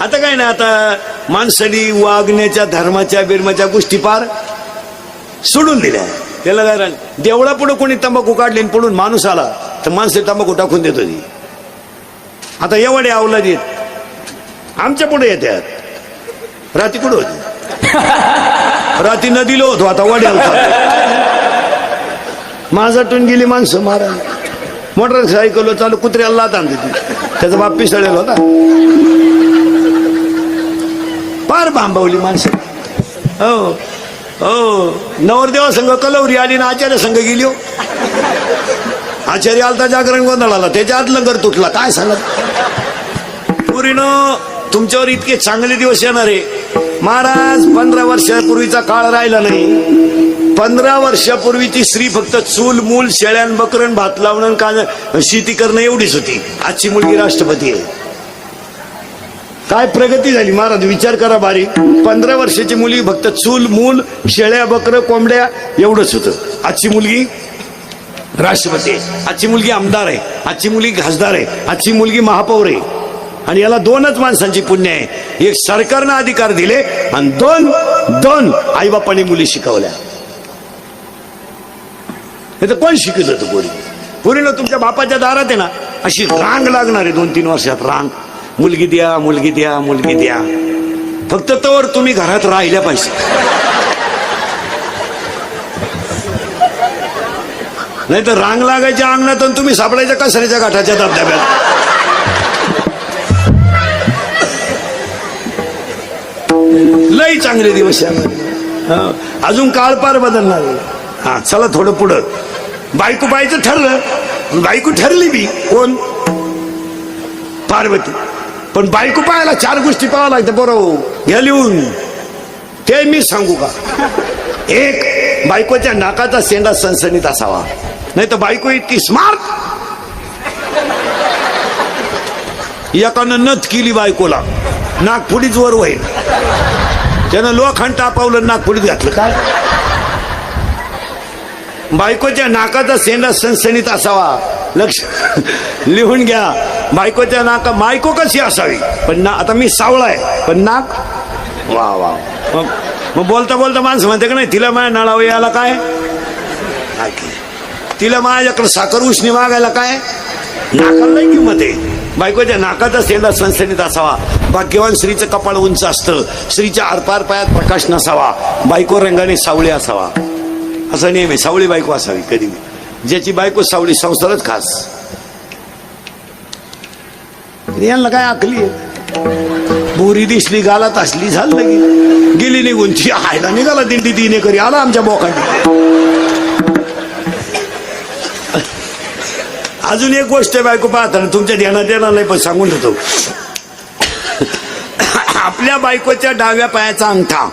आता काय ना आता माणसानी वागण्याच्या धर्माच्या बिर्माच्या गोष्टी पार सोडून दिल्या. त्याला काय राहिलं? देवळा पुढे कोणी तंबाखू काढले आणि पुढून माणूस आला तर माणसे तंबाखू टाकून देत होती. आता एवढे आवला देत आमच्या पुढे येतात. राती कुठं होती? राती नदीला होतो आता वड्याला माझाटून गेली माणसं मारा. मोटरसायकल चालू कुत्र्याला लात आणते ती. त्याचा बाप पिसळेल होता. पार बांबवली माणसं. हो हो. नवरदेवा संघ कलवरी आली ना आचार्य संघ गेली हो. आचार्य आलता जागरण गोंधळाला त्याच्यात लंगर तुटला काय सांगत? पुरीनं तुमच्यावर इतके चांगले दिवस येणार आहे. महाराज पंधरा वर्षापूर्वीचा काळ राहिला नाही. पंधरा वर्षापूर्वीची स्त्री फक्त चूल मूल शेळ्यान बकरण भात लावणं का शेती करणं एवढीच होती. आजची मुलगी राष्ट्रपती आहे. काय प्रगती झाली? महाराज विचार करा बारीक. पंधरा वर्षाची मुलगी फक्त चूल मूल शेळ्या बकर कोंबड्या एवढंच होतं. आजची मुलगी राष्ट्रपती आजची मुलगी आमदार आहे. आजची मुलगी खासदार आहे. आजची मुलगी महापौर आहे. आणि याला दोनच माणसांची पुण्य आहे. एक सरकारनं अधिकार दिले आणि दोन दोन आईबापांनी मुली शिकवल्या. हे तर कोण शिकत होतं पोरी पोरीनं तुमच्या बापाच्या दारात आहे ना अशी रांग लागणार आहे दोन तीन वर्षात रांग. मुलगी द्या मुलगी द्या मुलगी द्या. फक्त तर तुम्ही घरात राहिल्या पाहिजे. नाही तर रांग लागायच्या अंगणात आणि तुम्ही सापडायच्या कचऱ्याच्या गाठाच्या धबधब्यात. लई चांगले दिवस अजून काळ पार बदलणार हा चला थोडं पुढं. बायको पाहायचं ठरलं. बायको ठरली बी. कोण? पार्वती. पण बायको पाहायला चार गोष्टी पाहावं लागतं बरोबर हो. घ्या लिहून. ते मी सांगू का? एक बायकोच्या नाकाचा सेंडा सणसणीत असावा. नाही तर बायको इतकी स्मार्ट एकानं नथ केली बायकोला. नागपुडीच वर होईल. त्यानं लोखंड टापावलं नागपुडीत घातलं. काय? बायकोच्या नाकाचा सेंडा सणसणीत असावा. लक्ष लिहून घ्या. बायकोच्या नाका बायको कशी असावी? पण ना आता मी सावळा आहे पण नाक वा वा. मग मग बोलता बोलता माणसं म्हणते का नाही तिला माझ्या नळावं याला काय? की? तिला माझ्याकडे साखर उष्णी मागायला काय? नाकाला किंमत आहे. बायकोच्या नाकाचा सेंडा सणसणीत असावा. भाग्यवान स्त्रीचं कपाळ उंच असतं. स्त्रीच्या आरपार पायात प्रकाश नसावा. बायको रंगाने सावळी असावा. असा नियम आहे सावळी बायको असावी कधी ज्याची बायको सावळी संसारच खास. यांना काय आखली बोरी दिसली गालात असली झालं गेली गेली निघून ती आयला निघाला दिंडी तिने करी आला आमच्या बोकांनी. अजून एक गोष्ट आहे बायको पाहताना तुमच्या ध्यानात येणार नाही पण सांगून देतो. आपल्या बायकोच्या डाव्या पायाचा अंगठा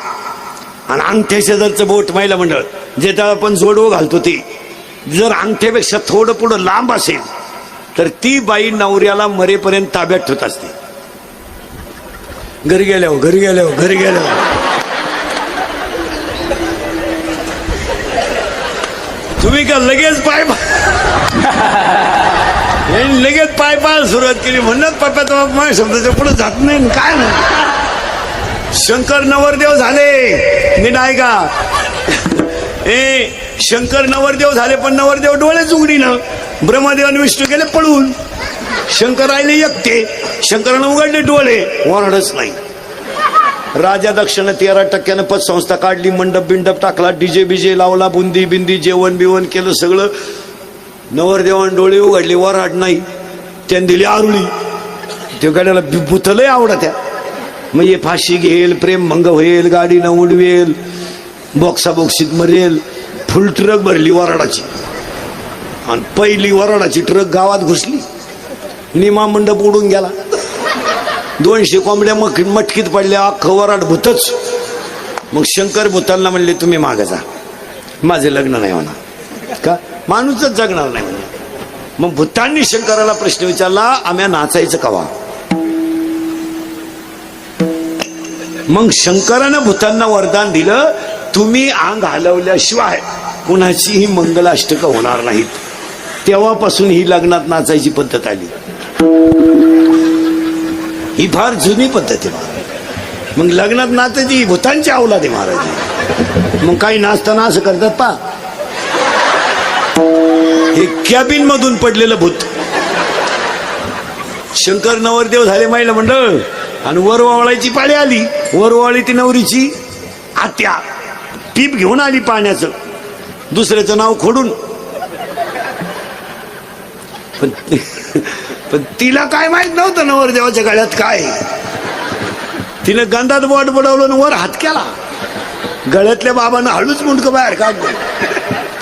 आणि अंगठ्या शेजारचं बोट महिला मंडळ जे त्याला आपण जोडवं घालतो ती जर अंगठ्यापेक्षा थोडं पुढं लांब असेल तर ती बाई नवऱ्याला मरेपर्यंत ताब्यात ठेवत असते. घरी गेल्यावर हो, घरी गेल्यावर हो, घरी गेल्यावर हो. तुम्ही का लगेच पाय लगेच पाय पाय सुरुवात केली. म्हणत पप्पा तर माझ्या शब्दाच्या पुढे जात नाही काय नाही. शंकर नवरदेव झाले. नीट का ए शंकर नवरदेव झाले पण नवरदेव डोळेच उघडी ना ब्रह्मदेव आणि विष्णू गेले पळून. शंकर राहिले एकटे. शंकरानं उघडले डोळे. वरडच नाही. राजा दक्षिण तेरा टक्क्यानं पतसंस्था काढली मंडप बिंडप टाकला डीजे बिजे लावला बुंदी बिंदी जेवण बिवण केलं सगळं. नवरदेवान डोळे उघडले वराड नाही. त्याने दिली आरुळी. ते गाड्याला बुथलंय आवडत्या. मग ये फाशी घेईल प्रेम भंग होईल न उडवेल बॉक्सा बॉक्सीत मरेल. फुल ट्रक भरली वराडाची आणि पहिली वराडाची ट्रक गावात घुसली. निमा मंडप उडून गेला. दोनशे कोंबड्या मग मटकीत पडल्या अख्खं वराड भूतच. मग शंकर भूतांना म्हणले तुम्ही मागे जा. माझे लग्न नाही म्हणा का? माणूसच जगणार नाही म्हणजे मग भूतांनी शंकराला प्रश्न विचारला आम्ही नाचायचं कवा? मग शंकरानं भूतांना वरदान दिलं तुम्ही अंग हलवल्याशिवाय कुणाचीही मंगलाष्टक होणार नाहीत. तेव्हापासून ही लग्नात नाचायची पद्धत आली. ही फार जुनी पद्धत आहे महाराज. मग लग्नात नाचायची ही भूतांची अवलाद आहे महाराज. मग काही नाचताना असं करतात पा हे कॅबिन मधून पडलेलं भूत. शंकर नवरदेव झाले महिला मंडळ. आणि वरवावळायची पाळी आली. वरवाळी ती नवरीची आत्या. पीप घेऊन आली पाण्याचं. दुसऱ्याचं नाव खोडून. पण पण तिला काय माहीत नव्हतं नवरदेवाच्या गळ्यात काय. तिनं गंधात बोट बुडवलं आणि वर हात केला. गळ्यातल्या बाबानं हळूच मुंडक बाहेर का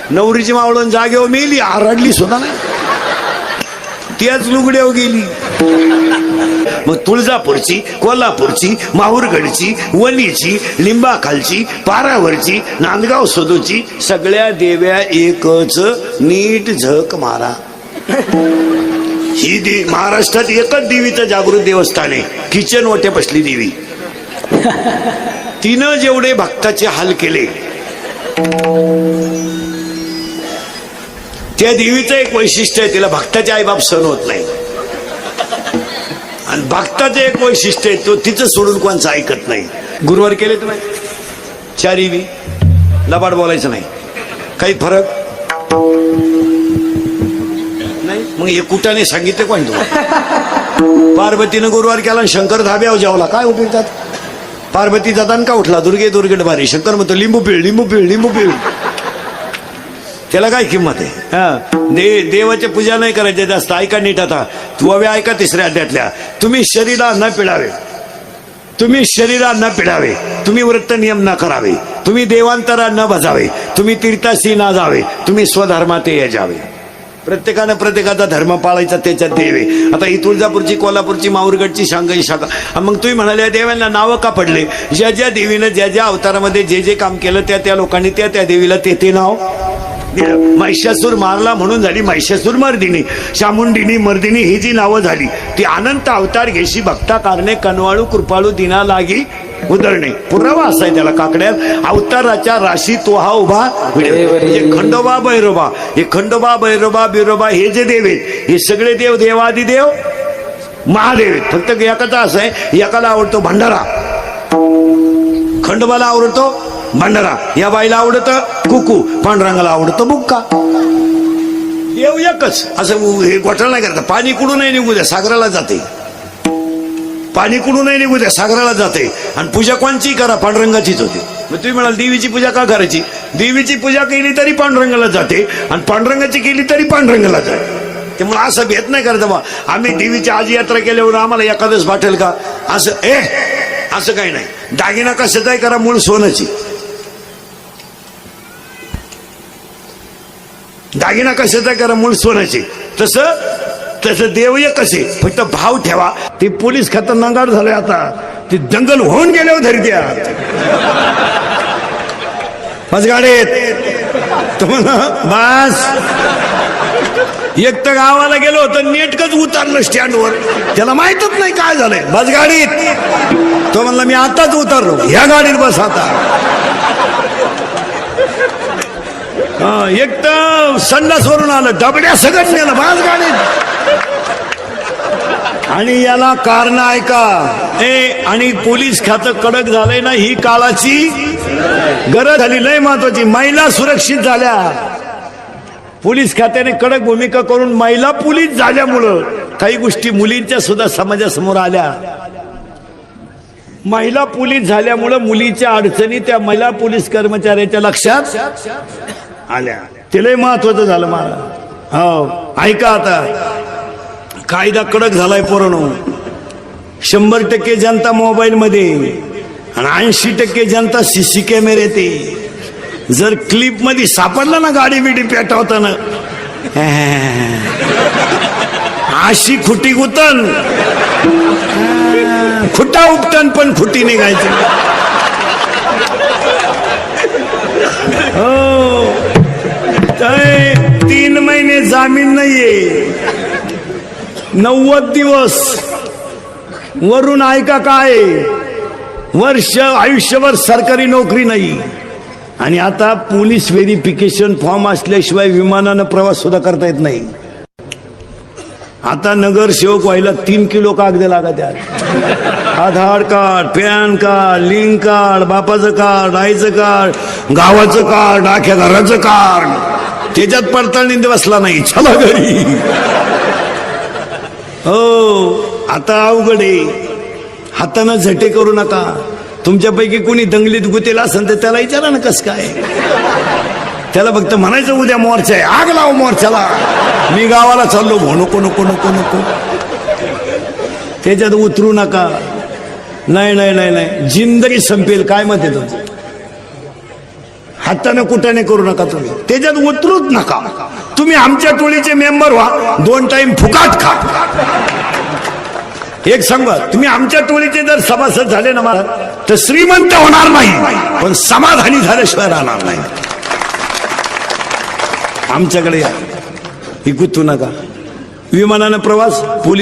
नवरीची मावळून जागेवर मेली आरडली सुद्धा नाही. त्याच लुगड्यावर गेली. मग तुळजापूरची कोल्हापूरची माहूरगडची वणीची लिंबाखालची पारावरची नांदगाव सदूची सगळ्या देव्या एकच नीट झक मारा. ही दे महाराष्ट्रात एकच देवीचं जागृत देवस्थान आहे. किचन वाट्या बसली देवी. तिनं जेवढे भक्ताचे हाल केले त्या देवीचं एक वैशिष्ट्य आहे तिला भक्ताचे आईबाप सण होत नाही. आणि भक्ताचं एक वैशिष्ट्य आहे तो तिचं सोडून कोणचं ऐकत नाही. गुरुवार केले तुम्ही? चारी बी. लबाड बोलायचं नाही. काही फरक? मग हे कुठाने सांगितलं कोण तुम्हाला? पार्वतीनं गुरुवार केला आणि शंकर धाब्यावर जेवला काय उपयोग त्यात पार्वती दादान का उठला? दुर्गे दुर्गड भारी शंकर म्हणतो लिंबू पिळ लिंबू पिळ लिंबू पिळ. त्याला काय किंमत आहे? हा? दे देवाच्या पूजा नाही करायच्या जास्त ऐका नीट आता. तुवे ऐका तिसऱ्या अध्यातल्या तुम्ही शरीरा न पिळावे. तुम्ही शरीरा न पिळावे. तुम्ही वृत्त नियम न करावे. तुम्ही देवांतरा न बजावे. तुम्ही तीर्थाशी न जावे. तुम्ही स्वधर्मात जावे. प्रत्येकानं प्रत्येकाचा धर्म पाळायचा त्याच्यात देवे. आता ही तुळजापूरची कोल्हापूरची माऊरगडची शांघाई शाखा. मग तुम्ही म्हणाले देवांना नावं का पडले? ज्या ज्या देवीनं ज्या ज्या अवतारामध्ये जे जे काम केलं त्या त्या लोकांनी त्या त्या देवीला ते ते नाव दिलं. महिषासूर मारला म्हणून झाली महिषासूर मर्दिनी. शामुंडिनी मर्दिनी ही जी नावं झाली ती अनंत अवतार घेशी भक्ता कारणे कनवाळू कृपाळू दिना लागी उदरणे. पुरावा असाय त्याला काकड्यात. अवताराच्या राशी तो हा उभा म्हणजे खंडोबा भैरोबा हे खंडोबा भैरोबा बिरोबा हे जे देव आहेत हे सगळे देव देवादी देव महादेव आहेत. फक्त एकाचा असं आहे एकाला आवडतो भंडारा. खंडोबाला आवडतो भंडारा. या बाईला आवडत कुकू पांडुरंगाला आवडतं बुक्का. देव एकच. असं हे घोटाळा नाही करता. पाणी कुठून नाही निघू द्या सागराला जाते. पाणी कुठून नाही निघू द्या सागराला जाते. आणि पूजा कोणची करा पांडुरंगाचीच होते. मग तुम्ही म्हणाल देवीची पूजा का करायची? देवीची पूजा केली तरी पांडुरंगाला जाते आणि पांडुरंगाची केली तरी पांडुरंगाला जाते. त्यामुळे असं भेट नाही करत बा आम्ही देवीची आज यात्रा केल्यावर आम्हाला एखादंच वाटेल का? असं ए असं काही नाही. दागिना कशाचाही करा मूळ सोनची दागिना कशाचा करा मूळ सोन्याची. तसं तसं देव कसे फक्त भाव ठेवा. ते पोलीस खातं नंगाड झालंय आता. ते दंगल होऊन गेल्यावर हो धरी द्या बस गाडीत. तुम्हाला बस. एक तर गावाला गेलो होतं नेटकच उतरलं स्टँडवर. त्याला माहितच नाही काय झालंय. बस गाडीत. तो म्हणला मी आताच उतरलो. ह्या गाडीत बस आता. हा, एक तर संडास वरून आलं. डबड्या सगळं नेलं. बाज गाडीत. आणि याला कारण ऐका ए आणि पोलीस खातं कडक झालंय ना ही काळाची गरज झाली लय महत्वाची. महिला सुरक्षित झाल्या. पोलीस खात्याने कडक भूमिका करून महिला पोलीस झाल्यामुळं काही गोष्टी मुलींच्या सुद्धा समाजासमोर आल्या. महिला पोलीस झाल्यामुळं मुलीच्या अडचणी त्या महिला पोलीस कर्मचाऱ्याच्या लक्षात आल्या. ते लय महत्वाचं झालं मला. हो ऐका आता. कायदा कडक झालाय पोरणो शंभर टक्के जनता मोबाईल मध्ये आणि ऐंशी टक्के जनता सीसी कॅमेरे ते. जर क्लिपमध्ये सापडला ना गाडी बिडी पेटवताना. अशी खुटी गुतन. खुटा उपटन पण खुटी निघायची. हो. तीन महिने जामीन नाहीये. नव्वद दिवस. वरून ऐका काय? वर्ष आयुष्यभर सरकारी नोकरी नाही. आणि आता पोलीस व्हेरिफिकेशन फॉर्म असल्याशिवाय विमानानं प्रवास सुद्धा करता येत नाही. आता नगरसेवक व्हायला तीन किलो कागद लागत Aadhaar card PAN card link card बापाचं कार्ड आईचं कार्ड गावाचं कार्ड आख्या घराचं कार्ड. त्याच्यात पडताळणी बसला नाही. चला घरी. हो आता अवघड आहे. हातानं झटे करू नका. तुमच्यापैकी कोणी दंगलीत गुतेल असेल तर त्याला विचारा ना कस काय. त्याला फक्त म्हणायचं उद्या मोर्चा आहे. आग लाव मोर्चाला. मी गावाला चाललो भो नको नको नको नको. त्याच्यात उतरू नका. नाही नाही नाही नाही. जिंदगी संपेल काय मत आहे तुमचं? हाताने कुटाने करू नका तुम्ही. त्याच्यात उतरूच नका. तुम्ही आमच्या टोळीचे मेंबर व्हा. दोन टाइम फुकाट खा. एक सांगा तुम्ही आमच्या टोळीचे जर सभासद झाले ना मला तर श्रीमंत होणार नाही. पण समाधानी झाल्याशिवाय राहणार नाही. आमच्याकडे या. ही नका. विमानानं प्रवास पोलीस